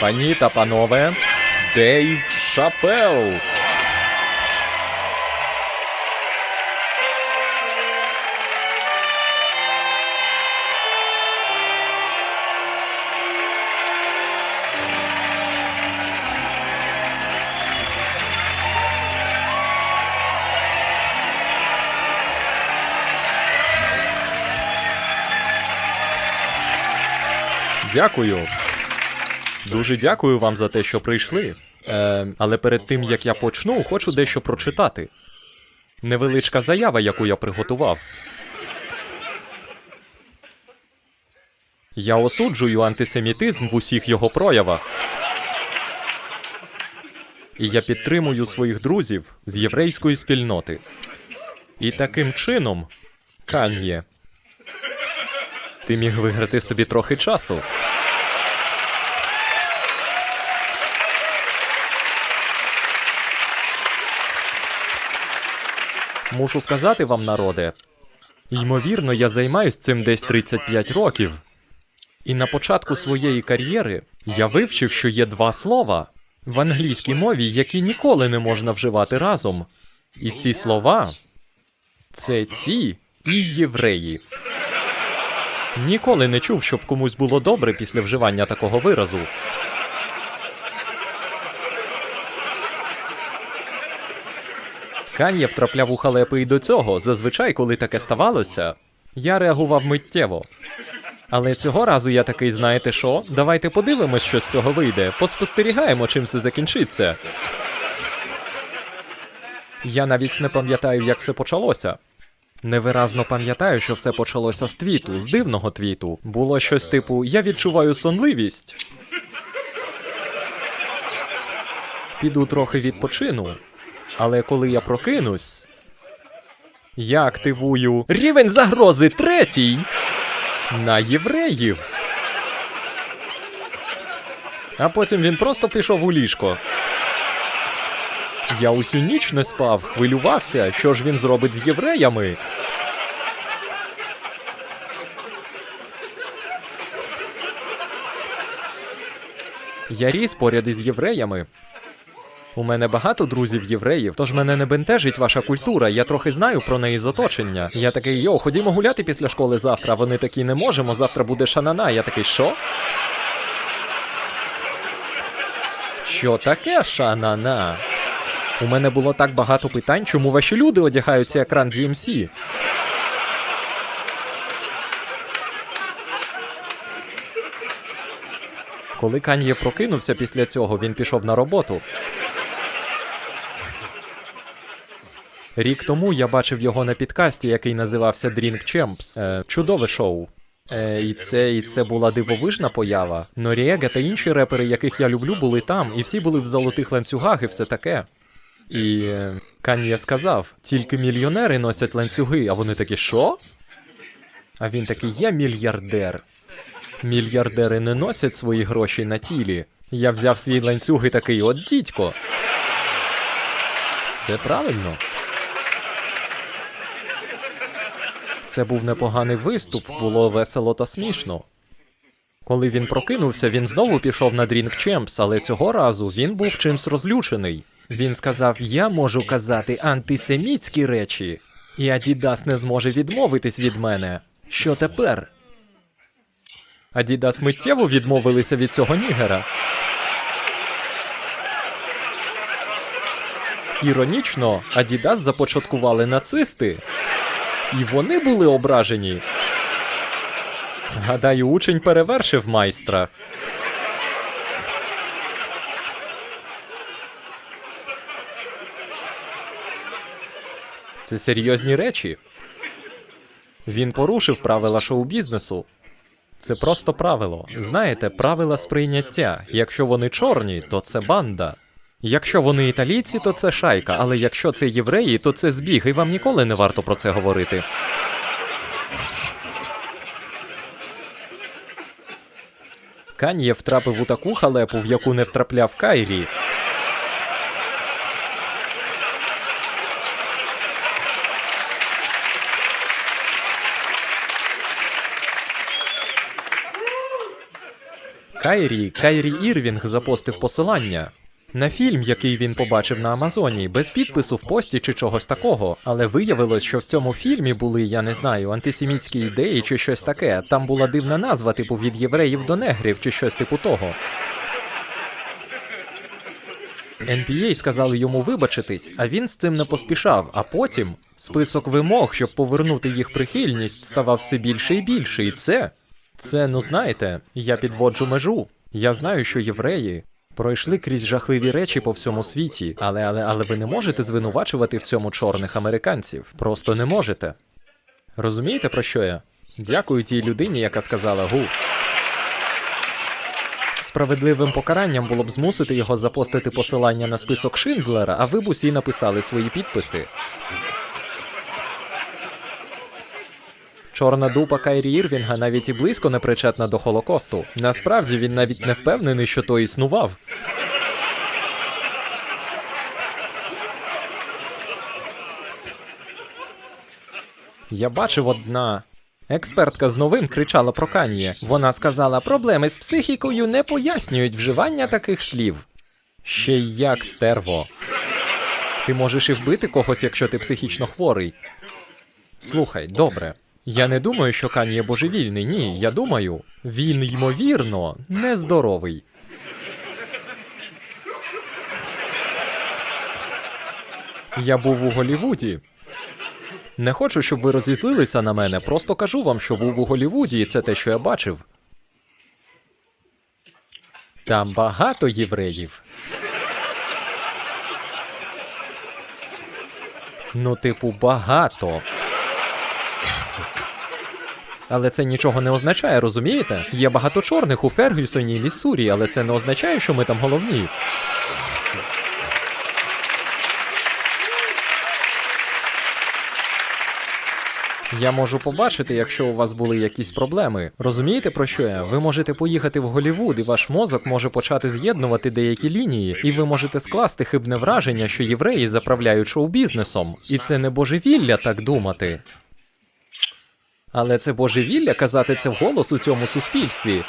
Пані та панове, Дейв Шапел. Дякую. Дуже дякую вам за те, що прийшли. Е, але перед тим як я почну, хочу дещо прочитати. Невеличка заява, яку я приготував. Я осуджую антисемітизм в усіх його проявах. І я підтримую своїх друзів з єврейської спільноти. І таким чином, Кан'є, ти міг виграти собі трохи часу. Мушу сказати вам, народе. Ймовірно, я займаюсь цим десь 35 років. І на початку своєї кар'єри я вивчив, що є два слова в англійській мові, які ніколи не можна вживати разом. І ці слова це ці і євреї. Ніколи не чув, щоб комусь було добре після вживання такого виразу. Кан'є втрапляв у халепи і до цього. Зазвичай, коли таке ставалося, я реагував миттєво. Але цього разу я такий, знаєте що? Давайте подивимось, що з цього вийде. Поспостерігаємо, чим це закінчиться. Я навіть не пам'ятаю, як все почалося. Невиразно пам'ятаю, що все почалося з твіту, з дивного твіту. Було щось типу Я відчуваю сонливість. Піду трохи відпочину. Але коли я прокинусь, я активую рівень загрози третій на євреїв. А потім він просто пішов у ліжко. Я усю ніч не спав, хвилювався, що ж він зробить з євреями. Я ріс поряд із євреями. У мене багато друзів євреїв, тож мене не бентежить ваша культура. Я трохи знаю про неї з оточення. Я такий, йо, ходімо гуляти після школи завтра. Вони такі не можемо. Завтра буде шанана. Я такий, що? Що таке шанана? У мене було так багато питань, чому ваші люди одягаються екран DMC. Коли Кан'є прокинувся після цього, він пішов на роботу. Рік тому я бачив його на підкасті, який називався Drink Champs. Е, чудове шоу. Е, і це і це була дивовижна поява. Норіега та інші репери, яких я люблю, були там, і всі були в золотих ланцюгах і все таке. І е, Кан'є сказав: тільки мільйонери носять ланцюги, а вони такі, що? А він такий, я мільярдер. Мільярдери не носять свої гроші на тілі. Я взяв свій ланцюг і такий, от дідько. Все правильно. Це був непоганий виступ, було весело та смішно. Коли він прокинувся, він знову пішов на Drink Champs, але цього разу він був чимсь розлючений. Він сказав: Я можу казати антисемітські речі, і Адідас не зможе відмовитись від мене. Що тепер? Адідас миттєво відмовилися від цього нігера. Іронічно, Адідас започаткували нацисти. І вони були ображені. Гадаю, учень перевершив майстра. Це серйозні речі. Він порушив правила шоу-бізнесу. Це просто правило. Знаєте, правила сприйняття. Якщо вони чорні, то це банда. Якщо вони італійці, то це шайка, але якщо це євреї, то це збіг, і вам ніколи не варто про це говорити. Кан'є втрапив у таку халепу, в яку не втрапляв Кайрі. Кайрі, Кайрі Ірвінг запостив посилання. На фільм, який він побачив на Амазоні, без підпису в пості чи чогось такого. Але виявилось, що в цьому фільмі були, я не знаю, антисемітські ідеї чи щось таке. Там була дивна назва, типу від євреїв до негрів, чи щось типу того. NPA сказали йому вибачитись, а він з цим не поспішав. А потім список вимог, щоб повернути їх прихильність, ставав все більше і більше. І це, це, ну знаєте, я підводжу межу. Я знаю, що євреї пройшли крізь жахливі речі по всьому світі, але, але, але ви не можете звинувачувати в цьому чорних американців. Просто не можете. Розумієте про що я? Дякую тій людині, яка сказала гу. Справедливим покаранням було б змусити його запостити посилання на список Шиндлера, а ви б усі написали свої підписи. Чорна дупа Кайрі Ірвінга навіть і близько не причетна до Холокосту. Насправді він навіть не впевнений, що той існував. Я бачив одна. Експертка з новин кричала про Кан'є. Вона сказала, проблеми з психікою не пояснюють вживання таких слів. Ще як стерво. Ти можеш і вбити когось, якщо ти психічно хворий. Слухай, добре. Я не думаю, що Кан'є божевільний. Ні, я думаю, він ймовірно нездоровий. Я був у Голівуді. Не хочу, щоб ви розізлилися на мене, просто кажу вам, що був у Голівуді, і це те, що я бачив. Там багато євреїв. Ну, типу, багато. Але це нічого не означає, розумієте? Є багато чорних у Фергюсоні і Міссурі, але це не означає, що ми там головні. Я можу побачити, якщо у вас були якісь проблеми. Розумієте про що я? Ви можете поїхати в Голівуд, і ваш мозок може почати з'єднувати деякі лінії, і ви можете скласти хибне враження, що євреї заправляють шоу-бізнесом. І це не божевілля так думати. Але це божевілля казати це вголос у цьому суспільстві.